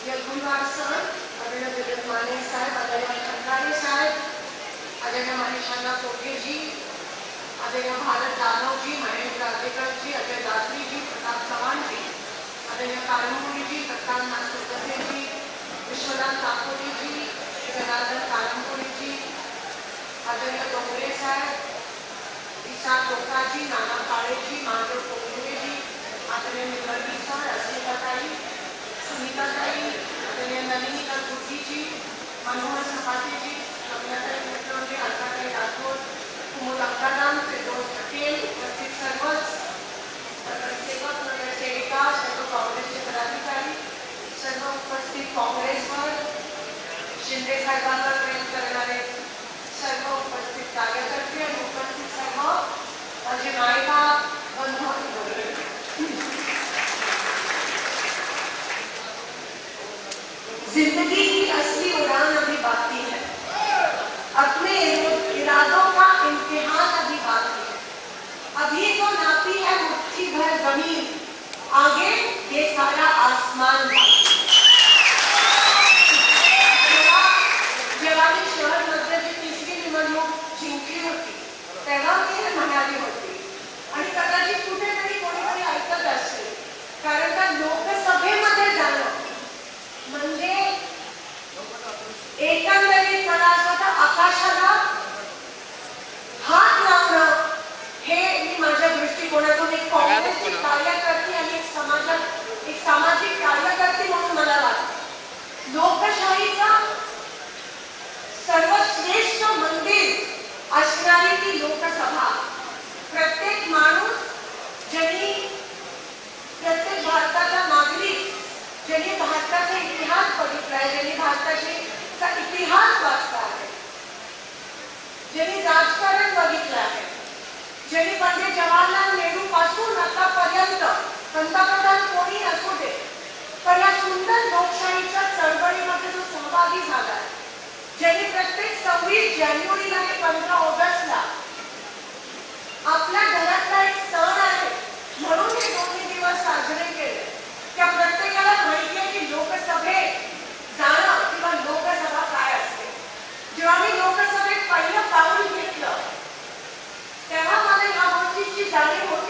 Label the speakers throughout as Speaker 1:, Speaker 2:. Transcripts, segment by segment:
Speaker 1: यलगुलवार sir आदरणीय विवेक माने साहेब, आदरणीय खंडारे साहेब, आदरणीय महेशाना कोटेजी आदरणीय भारत जाधव जी महेश राजेकर जी, अजय दासरी जी, प्रताप चव्हाण जी, आदरणीय कानमोरी जी, प्रताप मास्टर जी, विश्वनाथ ठाकुरी जी, जनार्दन कानमोरी जी, आदरणीय डोंगरे साहेब, ईशा कोकाजी नाना काळेजी महादेव कोंगुरेजी आदरणीय निवर्गी सर अस्मिताताई सुनीताताई आदरणीय नलिनीता गुर्जीजी मनोहर सपाटेजी कमलाताई मुख्यमंत्री अलकाताई राठोड, कुमुद अंकाराम फिरदौस पटेल उपस्थित सर्वच. नगरसेवक नगरसेविका सर्व काँग्रेसचे पदाधिकारी, सर्व उपस्थित काँग्रेसवर, शिंदे साहेबांवर प्रेम करणारे सर्व उपस्थित कार्यकर्ते आणि उपस्थित सर्व माझे बंधू आणि भगिनी. ज़िंदगी की असली उड़ान अभी बाकी है। अपने इरादों का इम्तिहान अभी बाकी है। अभी तो नापी है मुट्ठी भर ज़मीन, आगे ये सारा आसमान बाकी con algo de cómo ज्यांनी पंडित जवाहरलाल नेहरू पासून आतापर्यंत पंतप्रधान कोणी असू दे पण या सुंदर लोकशाहीच्या चळवळीमध्ये जो सहभागी झाला आहे. ज्यांनी प्रत्येक सव्वीस जानेवारीला आणि पंधरा ऑगस्टला Charlie,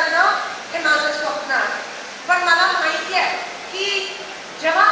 Speaker 1: करणं हे माझं स्वप्न आहे. पण मला माहिती आहे की जेव्हा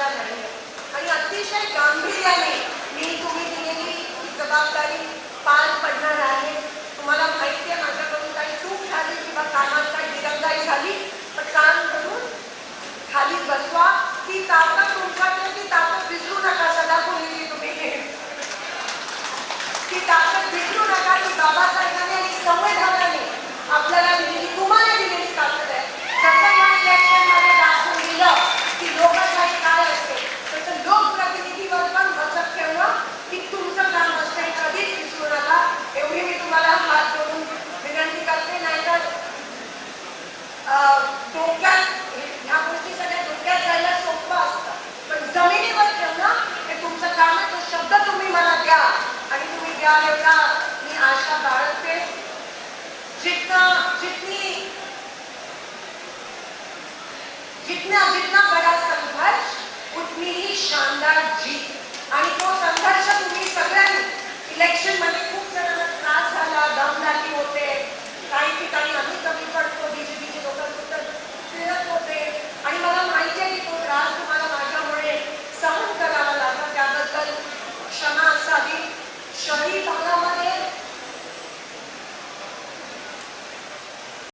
Speaker 1: चर्चा झाली आणि अतिशय गांभीर्याने मी तुम्ही दिलेली जबाबदारी पार पडणार आहे. तुम्हाला माहितीये माझ्याकडून काही चूक झाली किंवा कामात काही दिरंगाई झाली तर काम करून खाली बसवा. ती ताकद तुमच्याकडे ती ताकद विसरू नका सदा कोणी तुम्ही. ती ताकद जितना जितना बड़ा संघर्ष उतनी ही शानदार जीत आणि तो संघर्ष